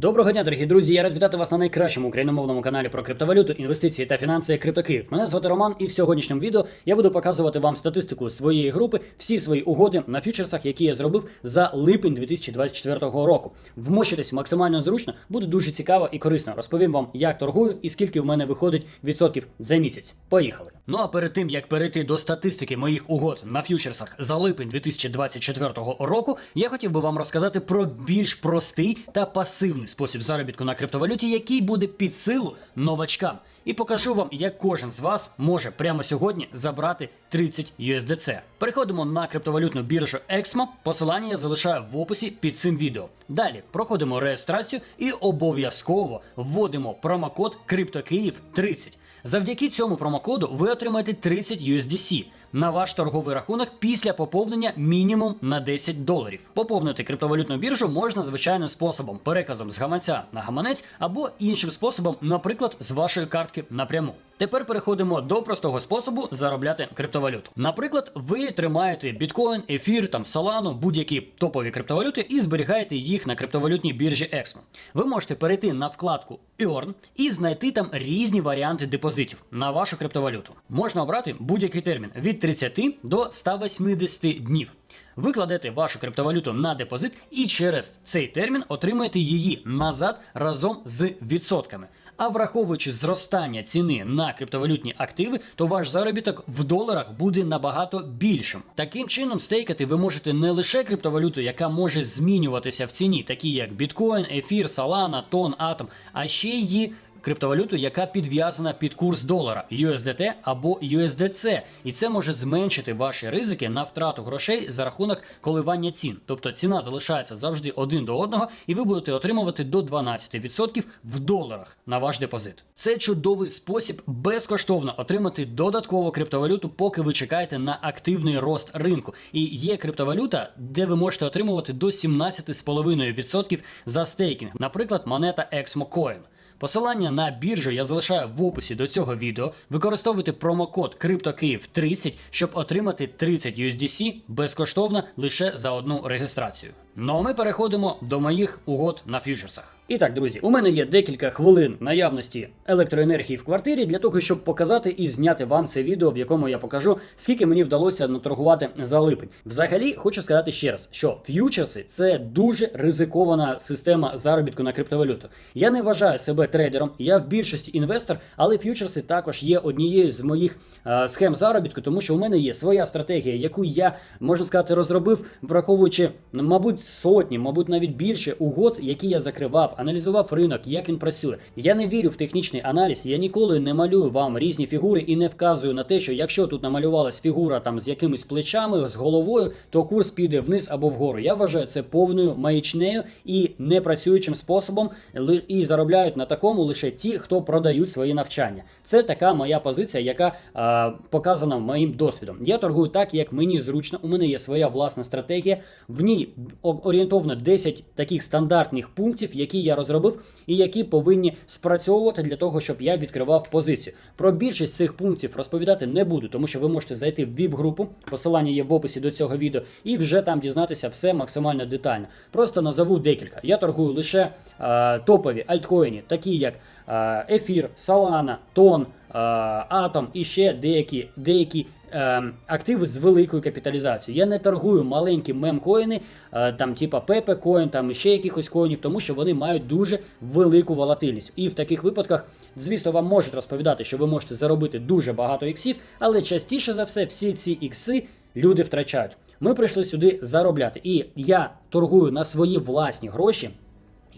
Доброго дня, дорогі друзі! Я рад вітати вас на найкращому україномовному каналі про криптовалюту, інвестиції та фінанси CryptoKiїв. Мене звати Роман, і в сьогоднішньому відео я буду показувати вам статистику своєї групи, всі свої угоди на фьючерсах, які я зробив за липень 2024 року. Вмощитись максимально зручно, буде дуже цікаво і корисно. Розповім вам, як торгую і скільки в мене виходить відсотків за місяць. Поїхали! Ну а перед тим як перейти до статистики моїх угод на фьючерсах за липень 2024 року, я хотів би вам розказати про більш простий та пасивний спосіб заробітку на криптовалюті, який буде під силу новачкам. І покажу вам, як кожен з вас може прямо сьогодні забрати 30 USDC. Переходимо на криптовалютну біржу Exmo. Посилання я залишаю в описі під цим відео. Далі проходимо реєстрацію і обов'язково вводимо промокод CryptoKiїв 30. Завдяки цьому промокоду ви отримаєте 30 USDC на ваш торговий рахунок після поповнення мінімум на 10 доларів. Поповнити криптовалютну біржу можна звичайним способом переказом з гаманця на гаманець або іншим способом, наприклад, з вашої картки напряму. Тепер переходимо до простого способу заробляти криптовалюту. Наприклад, ви тримаєте біткоін, ефір, там Solana, будь-які топові криптовалюти і зберігаєте їх на криптовалютній біржі Exmo. Ви можете перейти на вкладку Earn і знайти там різні варіанти депозитів на вашу криптовалюту. Можна обрати будь-який термін від 30 до 180 днів. Ви кладете вашу криптовалюту на депозит і через цей термін отримаєте її назад разом з відсотками. А враховуючи зростання ціни на криптовалютні активи, то ваш заробіток в доларах буде набагато більшим. Таким чином, стейкати ви можете не лише криптовалюту, яка може змінюватися в ціні, такі як біткоін, ефір, Solana, тон, атом, а ще й криптовалюту, яка підв'язана під курс долара USDT або USDC. І це може зменшити ваші ризики на втрату грошей за рахунок коливання цін. Тобто ціна залишається завжди один до одного, і ви будете отримувати до 12% в доларах на ваш депозит. Це чудовий спосіб безкоштовно отримати додаткову криптовалюту, поки ви чекаєте на активний рост ринку. І є криптовалюта, де ви можете отримувати до 17,5% за стейкінг, наприклад, монета Exmo Coin. Посилання на біржу я залишаю в описі до цього відео. Використовуйте промокод CryptoKyiv30, щоб отримати 30 USDC безкоштовно лише за одну реєстрацію. Ну а ми переходимо до моїх угод на фьючерсах. І так, друзі, у мене є декілька хвилин наявності електроенергії в квартирі для того, щоб показати і зняти вам це відео, в якому я покажу, скільки мені вдалося наторгувати за липень. Взагалі, хочу сказати ще раз, що ф'ючерси це дуже ризикована система заробітку на криптовалюту. Я не вважаю себе трейдером, я в більшості інвестор, але ф'ючерси також є однією з моїх е, схем заробітку, тому що у мене є своя стратегія, яку я можна сказати розробив, враховуючи, мабуть, сотні, мабуть, навіть більше угод, які я закривав, аналізував ринок, як він працює. Я не вірю в технічний аналіз. Я ніколи не малюю вам різні фігури і не вказую на те, що якщо тут намалювалась фігура там з якимись плечами, з головою, то курс піде вниз або вгору. Я вважаю це повною маячнею і непрацюючим способом, і заробляють на такому лише ті, хто продають свої навчання. Це така моя позиція, яка а, показана моїм досвідом. Я торгую так, як мені зручно. У мене є своя власна стратегія. В ній орієнтовно 10 таких стандартних пунктів, які я розробив, і які повинні спрацьовувати для того, щоб я відкривав позицію. Про більшість цих пунктів розповідати не буду, тому що ви можете зайти в віп-групу. Посилання є в описі до цього відео, і вже там дізнатися все максимально детально. Просто назову декілька. Я торгую лише е, топові альткоїні, такі як Ефір, Solana, Тон, е, Атом і ще деякі деякі. е, Активи з великою капіталізацією. Я не торгую маленькі мемкоїни, е, там типа Pepe Coin, там ще якихось коїнів, тому що вони мають дуже велику волатильність. І в таких випадках, звісно, вам можуть розповідати, що ви можете заробити дуже багато іксів, але частіше за все, всі ці ікси люди втрачають. Ми прийшли сюди заробляти. І я торгую на свої власні гроші.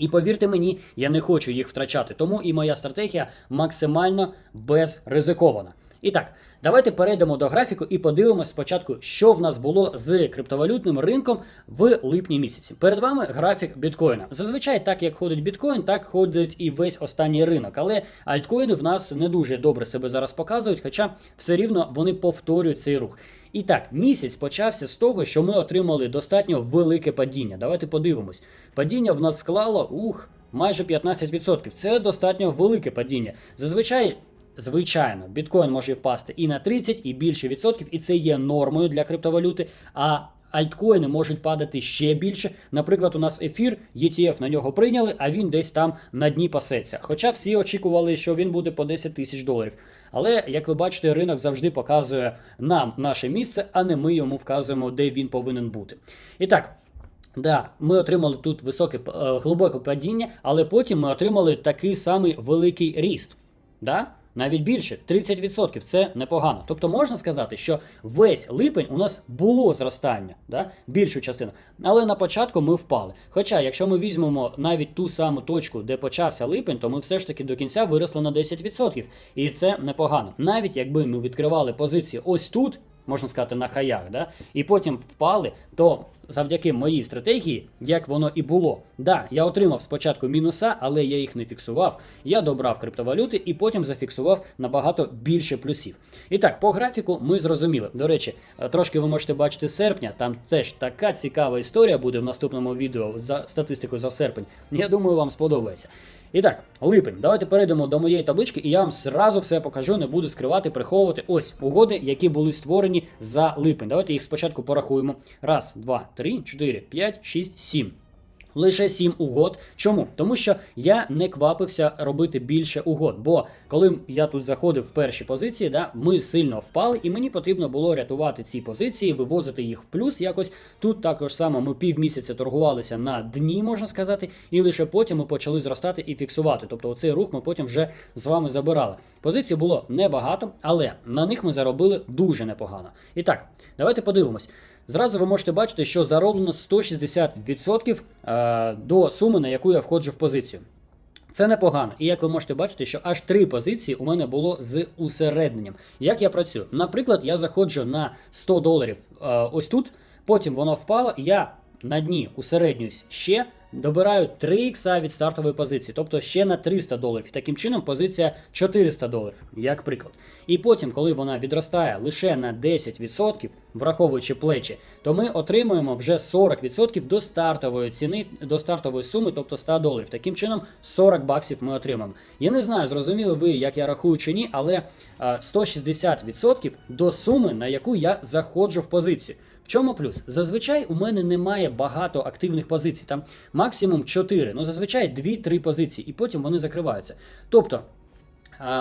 І повірте мені, я не хочу їх втрачати. Тому і моя стратегія максимально безризикована. І так, давайте перейдемо до графіку і подивимося спочатку, що в нас було з криптовалютним ринком в липні місяці. Перед вами графік біткоїна. Зазвичай, так як ходить біткоін, так ходить і весь останній ринок. Але альткоїни в нас не дуже добре себе зараз показують, хоча все рівно вони повторюють цей рух. І так, місяць почався з того, що ми отримали достатньо велике падіння. Давайте подивимось. Падіння в нас склало ух, майже 15%. Це достатньо велике падіння. Зазвичай. Звичайно, біткоін може впасти і на 30, і більше відсотків, і це є нормою для криптовалюти. А альткоїни можуть падати ще більше. Наприклад, у нас ефір, ETF на нього прийняли, а він десь там на дні пасеться. Хоча всі очікували, що він буде по 10 тисяч доларів. Але як ви бачите, ринок завжди показує нам наше місце, а не ми йому вказуємо, де він повинен бути. І так. Да, ми отримали тут високе е, глибоке падіння, але потім ми отримали такий самий великий ріст. Да? Навіть більше 30% це непогано. Тобто можна сказати, що весь липень у нас було зростання, да? більшу частину. Але на початку ми впали. Хоча, якщо ми візьмемо навіть ту саму точку, де почався липень, то ми все ж таки до кінця виросли на 10%. І це непогано. Навіть якби ми відкривали позиції ось тут, можна сказати, на хаях, да? і потім впали, то завдяки моїй стратегії, як воно і було. Да, я отримав спочатку мінуса, але я їх не фіксував. Я добрав криптовалюти і потім зафіксував набагато більше плюсів. І так, по графіку ми зрозуміли. До речі, е, трошки ви можете бачити серпня. Там теж така цікава історія буде в наступному відео за статистикою за серпень. Я думаю, вам сподобається. І так, липень. Давайте перейдемо до моєї таблички, і я вам зразу все покажу, не буду скривати, приховувати. Ось угоди, які були створені за липень. Давайте їх спочатку порахуємо. Раз, два, три, чотири, п'ять, шість, сім. Лише 7 угод. Чому? Тому що я не квапився робити більше угод. Бо коли я тут заходив в перші позиції, да, ми сильно впали, і мені потрібно було рятувати ці позиції, вивозити їх в плюс якось. Тут також само ми півмісяця торгувалися на дні, можна сказати, і лише потім ми почали зростати і фіксувати. Тобто оцей рух ми потім вже з вами забирали. Позицій було небагато, але на них ми заробили дуже непогано. І так, давайте подивимось. Зразу ви можете бачити, що зароблено 160% е, до суми, на яку я входжу в позицію. Це непогано. І як ви можете бачити, що аж три позиції у мене було з усередненням. Як я працюю? Наприклад, я заходжу на 100 доларів е, ось тут, потім воно впало, я на дні усереднююсь ще. Добираю 3 ікса від стартової позиції, тобто ще на 300 доларів. І таким чином позиція 400 доларів, як приклад. І потім, коли вона відростає лише на 10%, враховуючи плечі, то ми отримуємо вже 40% до стартової ціни, до стартової суми, тобто 100 доларів. Таким чином 40 баксів ми отримаємо. Я не знаю, зрозуміли ви, як я рахую чи ні, але а, 160% до суми, на яку я заходжу в позицію. Чому плюс? Зазвичай у мене немає багато активних позицій. Там максимум 4, ну зазвичай 2-3 позиції, і потім вони закриваються. Тобто.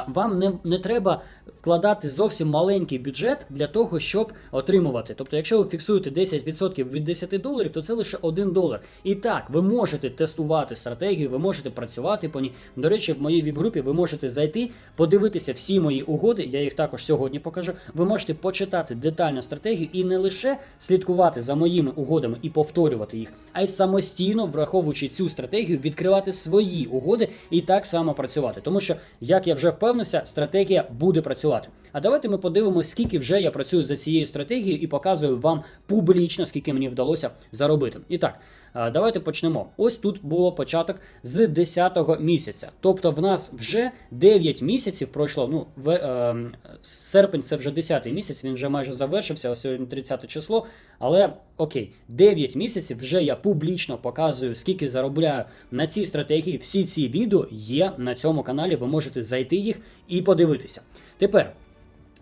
Вам не, не треба вкладати зовсім маленький бюджет для того, щоб отримувати. Тобто, якщо ви фіксуєте 10% від 10 доларів, то це лише 1 долар. І так, ви можете тестувати стратегію, ви можете працювати по ній. До речі, в моїй віп-групі ви можете зайти, подивитися всі мої угоди, я їх також сьогодні покажу. Ви можете почитати детальну стратегію і не лише слідкувати за моїми угодами і повторювати їх, а й самостійно, враховуючи цю стратегію, відкривати свої угоди і так само працювати. Тому що, як я вже впевнився, стратегія буде працювати. А давайте ми подивимося, скільки вже я працюю за цією стратегією і показую вам публічно, скільки мені вдалося заробити. І так. А, Давайте почнемо. Ось тут було початок з 10-го місяця. Тобто в нас вже 9 місяців пройшло. Ну, в, е, серпень це вже 10-й місяць, він вже майже завершився, ось сьогодні 30 число. Але окей, 9 місяців вже я публічно показую, скільки заробляю на цій стратегії. Всі ці відео є на цьому каналі. Ви можете зайти їх і подивитися. Тепер.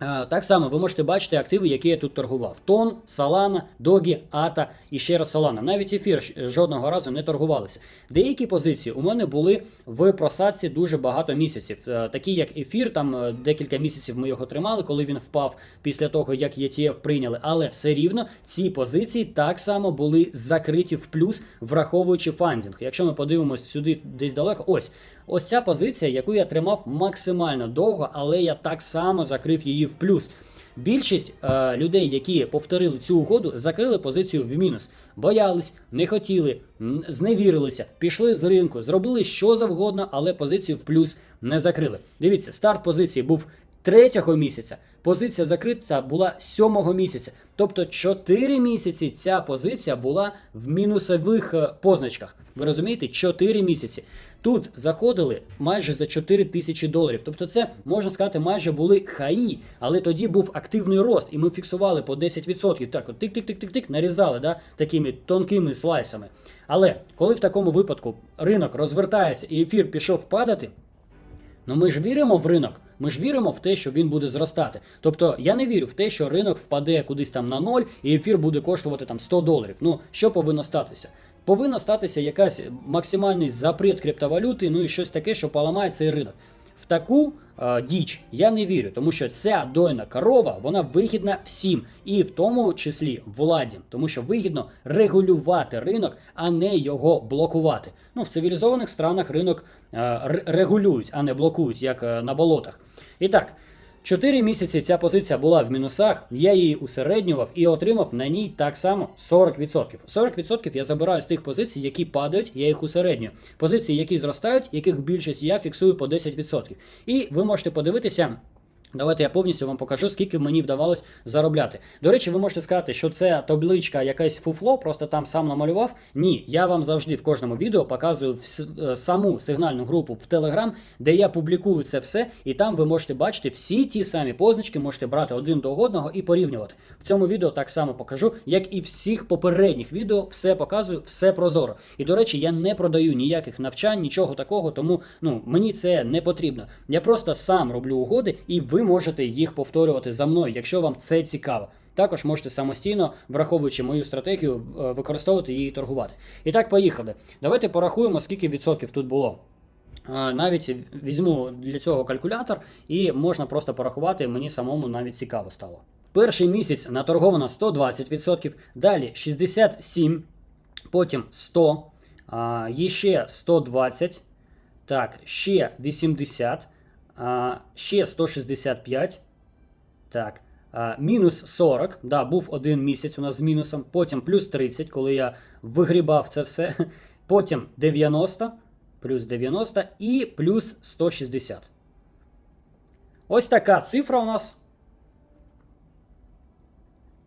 Е, Так само ви можете бачити активи, які я тут торгував: Тон, Solana, Догі, Ата і ще раз Solana. Навіть ефір жодного разу не торгувалися. Деякі позиції у мене були в просадці дуже багато місяців. Е, Такі як ефір, там е, декілька місяців ми його тримали, коли він впав після того, як ETF прийняли. Але все рівно ці позиції так само були закриті в плюс, враховуючи фандінг. Якщо ми подивимось сюди десь далеко, ось. Ось ця позиція, яку я тримав максимально довго, але я так само закрив її в плюс. Більшість е, людей, які повторили цю угоду, закрили позицію в мінус. Боялись, не хотіли, зневірилися, пішли з ринку, зробили що завгодно, але позицію в плюс не закрили. Дивіться, старт позиції був третього місяця. Позиція закрита була сьомого місяця. Тобто 4 місяці ця позиція була в мінусових е, позначках. Ви розумієте? 4 місяці. Тут заходили майже за 4 тисячі доларів. Тобто, це можна сказати, майже були хаї, але тоді був активний рост, і ми фіксували по 10%. Так, от тик-тик-тик-тик-тик, нарізали да, такими тонкими слайсами. Але коли в такому випадку ринок розвертається і ефір пішов падати, Ну ми ж віримо в ринок. Ми ж віримо в те, що він буде зростати. Тобто я не вірю в те, що ринок впаде кудись там на ноль, і ефір буде коштувати там 100 доларів. Ну що повинно статися? Повинна статися якась максимальний запрет криптовалюти, ну і щось таке, що поламає цей ринок. В таку е, діч я не вірю, тому що ця дойна корова вона вигідна всім, і в тому числі владі, тому що вигідно регулювати ринок, а не його блокувати. Ну в цивілізованих странах ринок е, регулюють, а не блокують, як е, на болотах. І так. Чотири місяці ця позиція була в мінусах, я її усереднював і отримав на ній так само 40%. 40% я забираю з тих позицій, які падають, я їх усереднюю. Позиції, які зростають, яких більшість я фіксую по 10%. І ви можете подивитися. Давайте я повністю вам покажу, скільки мені вдавалось заробляти. До речі, ви можете сказати, що це табличка якась фуфло, просто там сам намалював. Ні, я вам завжди в кожному відео показую е, саму сигнальну групу в Telegram, де я публікую це все, і там ви можете бачити всі ті самі позначки, можете брати один до одного і порівнювати. В цьому відео так само покажу, як і всіх попередніх відео, все показую, все прозоро. І до речі, я не продаю ніяких навчань, нічого такого, тому ну мені це не потрібно. Я просто сам роблю угоди, і ви можете їх повторювати за мною, якщо вам це цікаво. Також можете самостійно, враховуючи мою стратегію, е, використовувати її і торгувати. І так, поїхали. Давайте порахуємо, скільки відсотків тут було. Е, Навіть візьму для цього калькулятор, і можна просто порахувати, мені самому навіть цікаво стало. Перший місяць наторговано 120%, далі 67%, потім 100%, а, є ще 120%, так, ще 80%, а, ще 165%, так, мінус 40, да, був один місяць у нас з мінусом, потім плюс 30, коли я вигрібав це все, потім 90, плюс 90 і плюс 160. Ось така цифра у нас.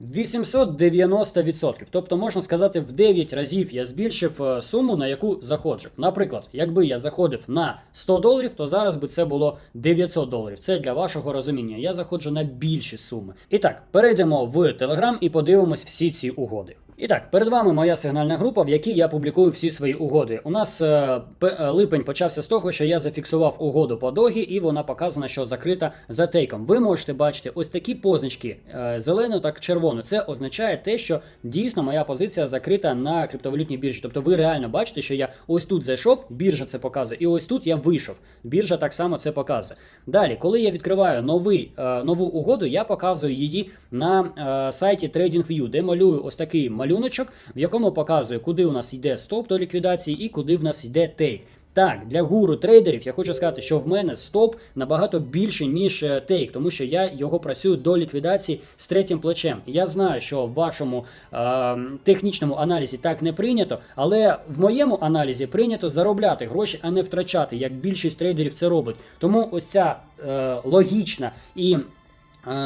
890%. Тобто, можна сказати, в 9 разів я збільшив е, суму, на яку заходжу. Наприклад, якби я заходив на 100 доларів, то зараз би це було 900 доларів. Це для вашого розуміння. Я заходжу на більші суми. І так, перейдемо в Telegram і подивимось всі ці угоди. І так, перед вами моя сигнальна група, в якій я публікую всі свої угоди. У нас е, е, липень почався з того, що я зафіксував угоду по догі, і вона показана, що закрита за тейком. Ви можете бачити ось такі позначки е, зелену та червону. Це означає те, що дійсно моя позиція закрита на криптовалютній біржі. Тобто ви реально бачите, що я ось тут зайшов, біржа це показує, і ось тут я вийшов. Біржа так само це показує. Далі, коли я відкриваю новий, е, нову угоду, я показую її на е, сайті TradingView, де малюю ось такий малюночок, в якому показую, куди у нас йде стоп до ліквідації і куди в нас йде тейк. Так, для гуру трейдерів я хочу сказати, що в мене стоп набагато більше, ніж е, тейк, тому що я його працюю до ліквідації з третім плечем. Я знаю, що в вашому е, технічному аналізі так не прийнято, але в моєму аналізі прийнято заробляти гроші, а не втрачати, як більшість трейдерів це робить. Тому ось ця е, логічна і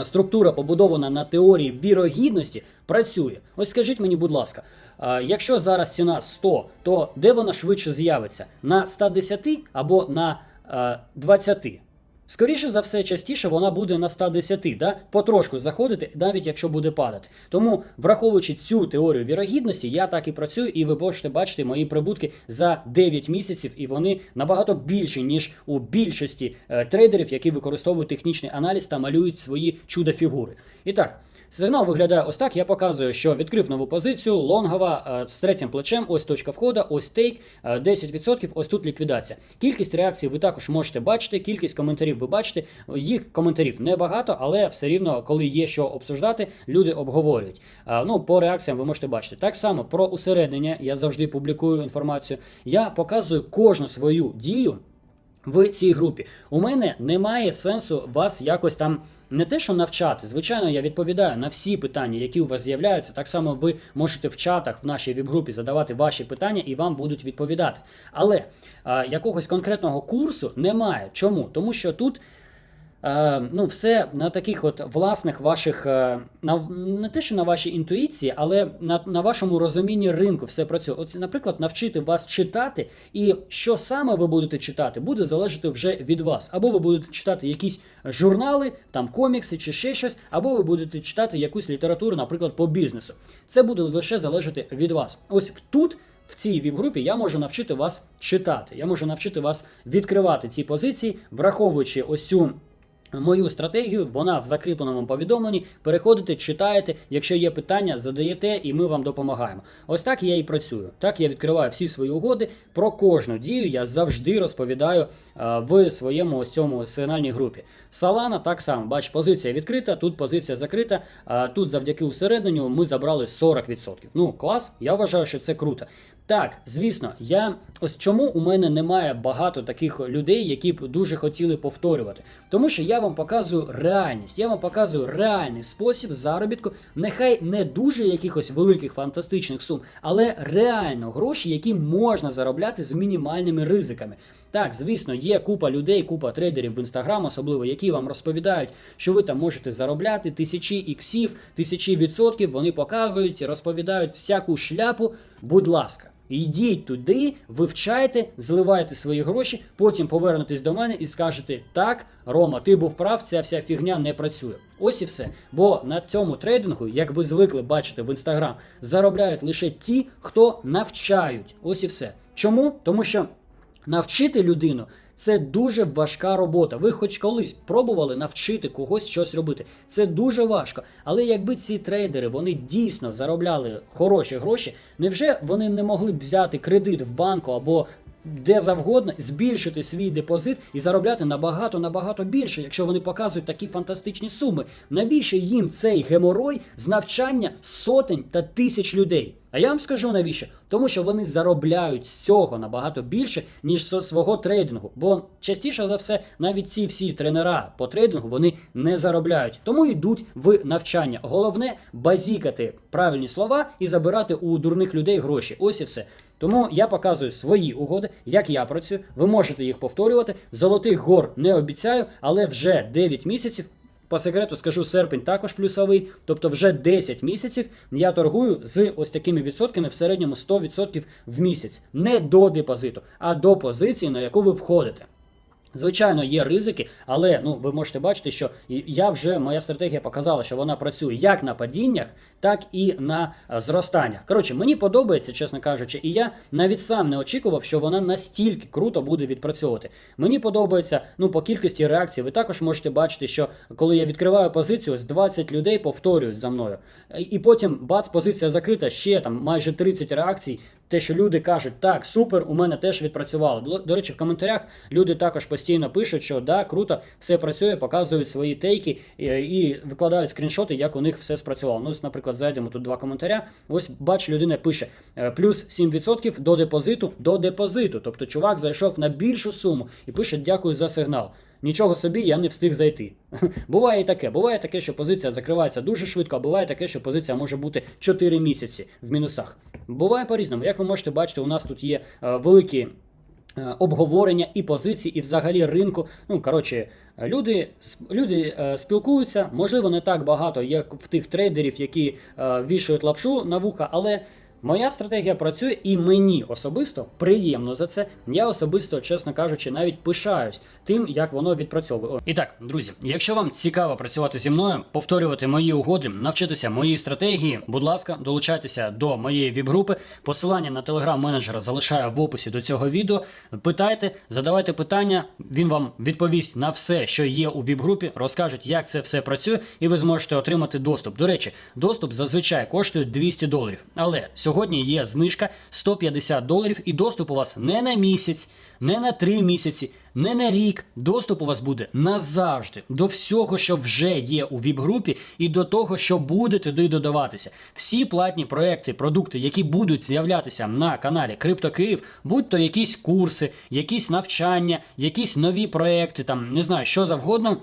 структура побудована на теорії вірогідності, працює. Ось скажіть мені, будь ласка, е, якщо зараз ціна 100, то де вона швидше з'явиться? На 110 або на е, 20? Скоріше за все, частіше вона буде на 110, да? потрошку заходити, навіть якщо буде падати. Тому, враховуючи цю теорію вірогідності, я так і працюю, і ви можете бачити мої прибутки за 9 місяців, і вони набагато більші, ніж у більшості е, трейдерів, які використовують технічний аналіз та малюють свої чудо-фігури. І так. Сигнал виглядає ось так. Я показую, що відкрив нову позицію, лонгова е, з третім плечем, ось точка входу, ось тейк, е, 10%, ось тут ліквідація. Кількість реакцій ви також можете бачити, кількість коментарів ви бачите. Їх коментарів небагато, але все рівно, коли є що обсуждати, люди обговорюють. Е, Ну, по реакціям ви можете бачити. Так само про усереднення, я завжди публікую інформацію. Я показую кожну свою дію в цій групі. У мене немає сенсу вас якось там не те, що навчати. Звичайно, я відповідаю на всі питання, які у вас з'являються. Так само ви можете в чатах в нашій віб-групі задавати ваші питання і вам будуть відповідати. Але а, якогось конкретного курсу немає. Чому? Тому що тут. Е, ну, все на таких от власних ваших, е, на, не те, що на вашій інтуїції, але на, на вашому розумінні ринку все працює. От, наприклад, навчити вас читати, і що саме ви будете читати, буде залежати вже від вас. Або ви будете читати якісь журнали, там комікси чи ще щось, або ви будете читати якусь літературу, наприклад, по бізнесу. Це буде лише залежати від вас. Ось тут в цій віп-групі я можу навчити вас читати. Я можу навчити вас відкривати ці позиції, враховуючи ось цю. Мою стратегію, вона в закріпленому повідомленні. Переходите, читаєте. Якщо є питання, задаєте, і ми вам допомагаємо. Ось так я і працюю. Так я відкриваю всі свої угоди. Про кожну дію я завжди розповідаю а, в своєму ось цьому сигнальній групі. Салана так само, бач, позиція відкрита, тут позиція закрита. А тут завдяки усередненню ми забрали 40%. Ну, клас, я вважаю, що це круто. Так, звісно, я ось чому у мене немає багато таких людей, які б дуже хотіли повторювати. Тому що я вам показую реальність, я вам показую реальний спосіб заробітку, нехай не дуже якихось великих фантастичних сум, але реально гроші, які можна заробляти з мінімальними ризиками. Так, звісно, є купа людей, купа трейдерів в інстаграм, особливо, які вам розповідають, що ви там можете заробляти тисячі іксів, тисячі відсотків. Вони показують, розповідають всяку шляпу. Будь ласка. Йдіть туди, вивчайте, зливайте свої гроші, потім повернетесь до мене і скажете: так, Рома, ти був прав, ця вся фігня не працює. Ось і все. Бо на цьому трейдингу, як ви звикли бачити в інстаграм, заробляють лише ті, хто навчають. Ось і все. Чому? Тому що навчити людину. Це дуже важка робота. Ви хоч колись пробували навчити когось щось робити. Це дуже важко. Але якби ці трейдери вони дійсно заробляли хороші гроші, невже вони не могли б взяти кредит в банку або де завгодно, збільшити свій депозит і заробляти набагато набагато більше, якщо вони показують такі фантастичні суми? Навіщо їм цей геморой з навчання сотень та тисяч людей? А я вам скажу навіщо? Тому що вони заробляють з цього набагато більше, ніж свого трейдингу. Бо частіше за все, навіть ці всі тренера по трейдингу вони не заробляють, тому йдуть в навчання. Головне базікати правильні слова і забирати у дурних людей гроші. Ось і все. Тому я показую свої угоди, як я працюю. Ви можете їх повторювати. Золотих гор не обіцяю, але вже 9 місяців. По секрету скажу, серпень також плюсовий, тобто вже 10 місяців я торгую з ось такими відсотками в середньому 100% в місяць. Не до депозиту, а до позиції, на яку ви входите. Звичайно, є ризики, але ну ви можете бачити, що я вже моя стратегія показала, що вона працює як на падіннях, так і на е, зростаннях. Коротше, мені подобається, чесно кажучи, і я навіть сам не очікував, що вона настільки круто буде відпрацьовувати. Мені подобається, ну по кількості реакцій. Ви також можете бачити, що коли я відкриваю позицію, ось 20 людей повторюють за мною. І потім бац, позиція закрита, ще там майже 30 реакцій. Те, що люди кажуть, так, супер, у мене теж відпрацювало. До, речі, в коментарях люди також постійно пишуть, що да, круто, все працює, показують свої тейки і, і викладають скріншоти, як у них все спрацювало. Ну, ось, наприклад, зайдемо тут два коментаря. Ось бач, людина пише е, плюс 7% до депозиту, до депозиту. Тобто чувак зайшов на більшу суму і пише дякую за сигнал. Нічого собі, я не встиг зайти. Буває і таке. Буває таке, що позиція закривається дуже швидко, а буває таке, що позиція може бути 4 місяці в мінусах. Буває по-різному. Як ви можете бачити, у нас тут є е, великі е, обговорення і позицій, і взагалі ринку. Ну, коротше, люди, люди е, спілкуються, можливо, не так багато, як в тих трейдерів, які вішають лапшу на вуха, але. Моя стратегія працює, і мені особисто приємно за це. Я особисто, чесно кажучи, навіть пишаюсь тим, як воно відпрацьовує. І так, друзі, якщо вам цікаво працювати зі мною, повторювати мої угоди, навчитися моїй стратегії, будь ласка, долучайтеся до моєї віп-групи. Посилання на телеграм-менеджера залишаю в описі до цього відео. Питайте, задавайте питання, він вам відповість на все, що є у віп-групі, розкаже, як це все працює, і ви зможете отримати доступ. До речі, доступ зазвичай коштує 200 доларів. Але сьогодні є знижка 150 доларів, і доступ у вас не на місяць, не на три місяці, не на рік. Доступ у вас буде назавжди до всього, що вже є у ВІП-групі, і до того, що буде туди додаватися. Всі платні проекти, продукти, які будуть з'являтися на каналі Крипто Київ, будь то якісь курси, якісь навчання, якісь нові проекти, там не знаю, що завгодно.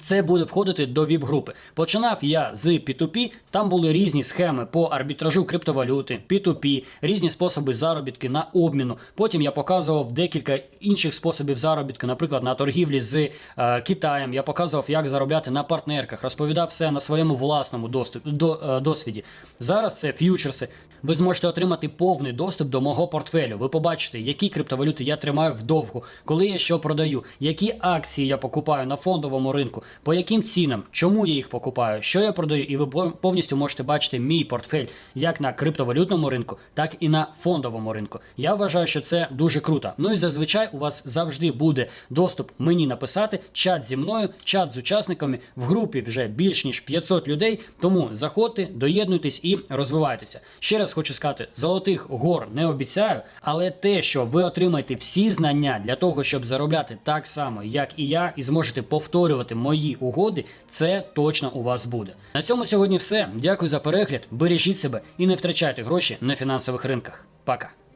Це буде входити до ВІП-групи. Починав я з P2P, там були різні схеми по арбітражу криптовалюти, P2P, різні способи заробітки на обміну. Потім я показував декілька інших способів заробітку, наприклад, на торгівлі з е, Китаєм. Я показував, як заробляти на партнерках, розповідав все на своєму власному доступ, до, е, досвіді. Зараз це ф'ючерси. Ви зможете отримати повний доступ до мого портфелю. Ви побачите, які криптовалюти я тримаю вдовго, коли я що продаю, які акції я покупаю на фондовому ринку. По яким цінам, чому я їх покупаю, що я продаю, і ви повністю можете бачити мій портфель як на криптовалютному ринку, так і на фондовому ринку. Я вважаю, що це дуже круто. Ну і зазвичай у вас завжди буде доступ мені написати, чат зі мною, чат з учасниками в групі вже більш ніж 500 людей. Тому заходьте, доєднуйтесь і розвивайтеся. Ще раз хочу сказати: золотих гор не обіцяю, але те, що ви отримаєте всі знання для того, щоб заробляти так само, як і я, і зможете повторювати мої угоди, це точно у вас буде. На цьому сьогодні все. Дякую за перегляд. Бережіть себе і не втрачайте гроші на фінансових ринках. Пока.